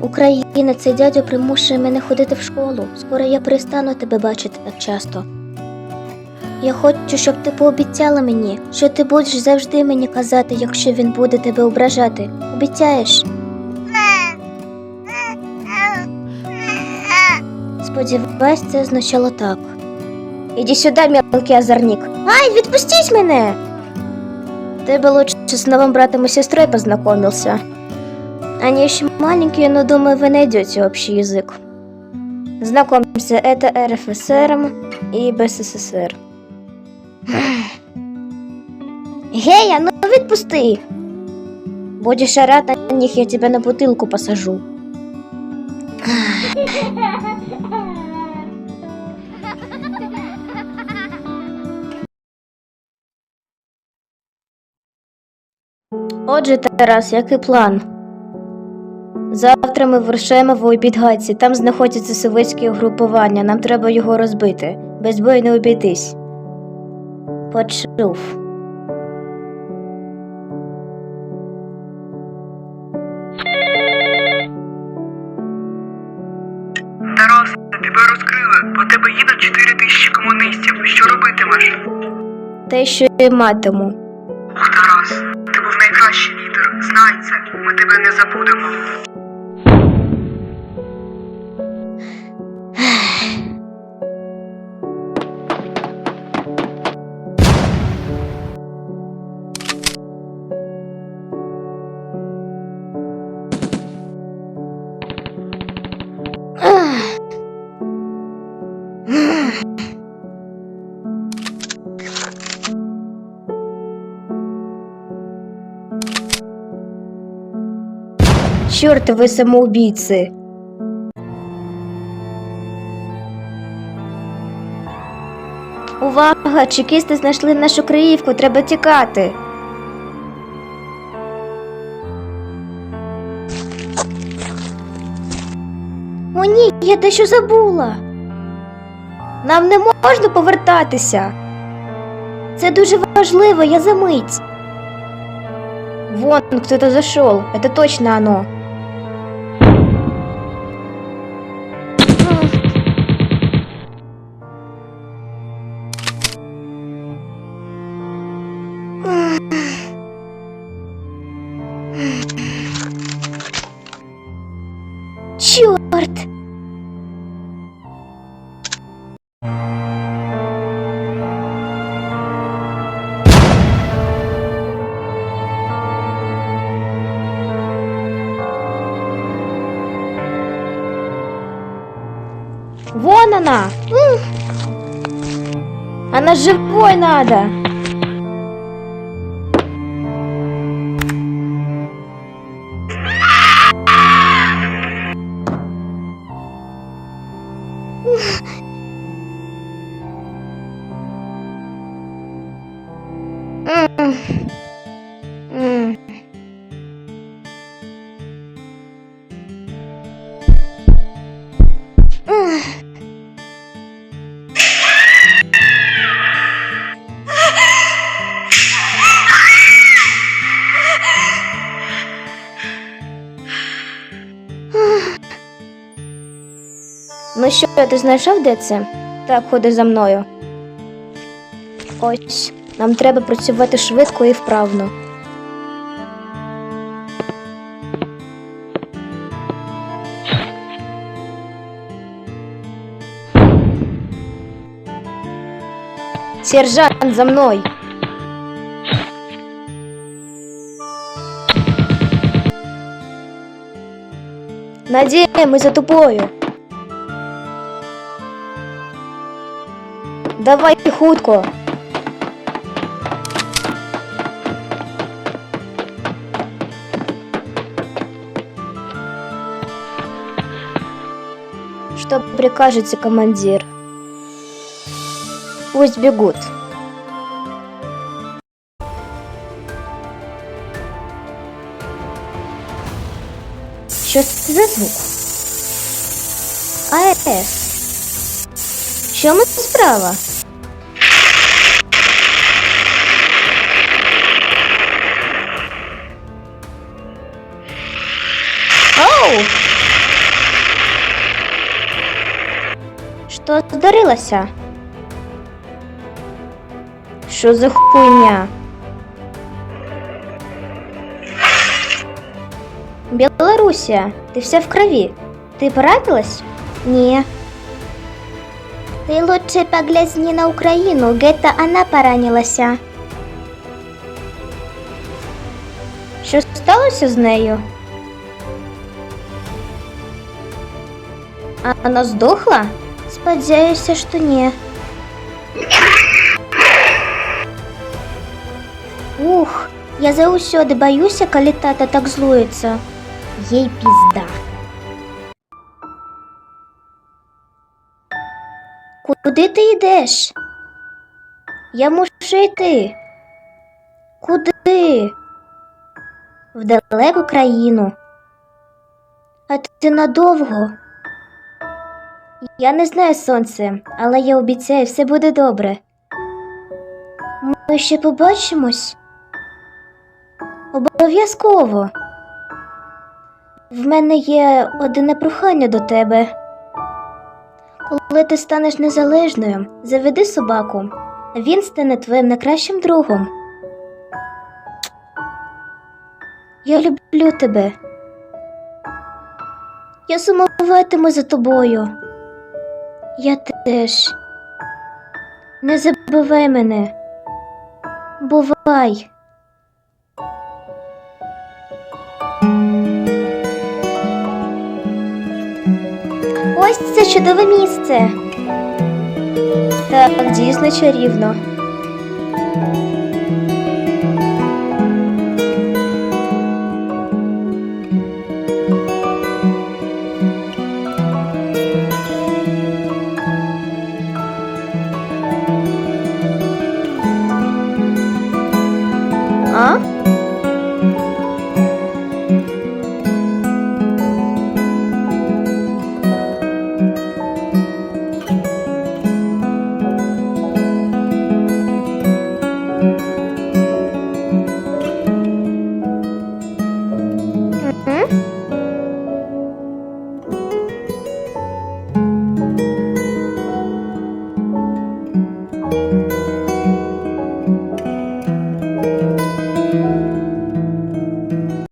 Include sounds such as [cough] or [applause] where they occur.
Україна, цей дядя примушує мене ходити в школу. Скоро я перестану тебе бачити так часто. Я хочу, щоб ти пообіцяла мені, що ти будеш завжди мені казати, якщо він буде тебе ображати. Обіцяєш? Сподіваюсь, це означало так. Іди сюди, мелкий озорник. Ай, відпустіть мене! Ты бы лучше с новым братом и сестрой познакомился. Они еще маленькие, но думаю, вы найдете общий язык. Знакомься, это РФСР и БССР. Гей, а [sighs] ну відпусти! Будешь орать на них, я тебя на бутылку посажу. [sighs] Отже, Тарас, який план? Завтра ми вирушаємо в Обідгайці. Там знаходяться совєтські угрупування. Нам треба його розбити. Без бою не обійтись. Почув. Тарас, тебе розкрили. По тебе їдуть 4 тисячі комуністів. Що робитимеш? Те, що і матиму. Ох, Тарас, ти був найкращий лідер. Знай це, ми тебе не забудемо. Чорт, ви самоубійці. Увага! Чекісти знайшли нашу Криївку, треба тікати. О, ні, я дещо забула. Нам не можна повертатися. Це дуже важливо, я за мить. Вон кто-то зашел. Это точно оно. Черт! Вон она! Она живой надо! Ну що, ти знайшов де це? Так, ходи за мною. Ось, нам треба працювати швидко і вправно. Сержант, за мной! Надія, ми за тобою. Давай хутко. Что прикажете, командир? Пусть бегут. Що це за звук? АЕС. Що ми справа? Що здарилося? Що за хуйня? Белоруссия, ты вся в крови. Ты поранилась? Не. Ты лучше погляни на Украину, где-то она поранилась. Що сталося з нею? А вона здохла? Сподіваюся, що ні. Ух, я заусюди боюся, коли тата так злується. Їй пізда. Куди ти йдеш? Я мушу йти. Куди? В далеку країну. А ти надовго? Я не знаю сонце, але я обіцяю, все буде добре. Ми ще побачимось. Обов'язково. В мене є одне прохання до тебе. Коли ти станеш незалежною, заведи собаку. Він стане твоїм найкращим другом. Я люблю тебе. Я сумуватиму за тобою. Я теж. Не забувай мене. Бувай. Ось це чудове місце. Так, дійсно чарівно. 嗯？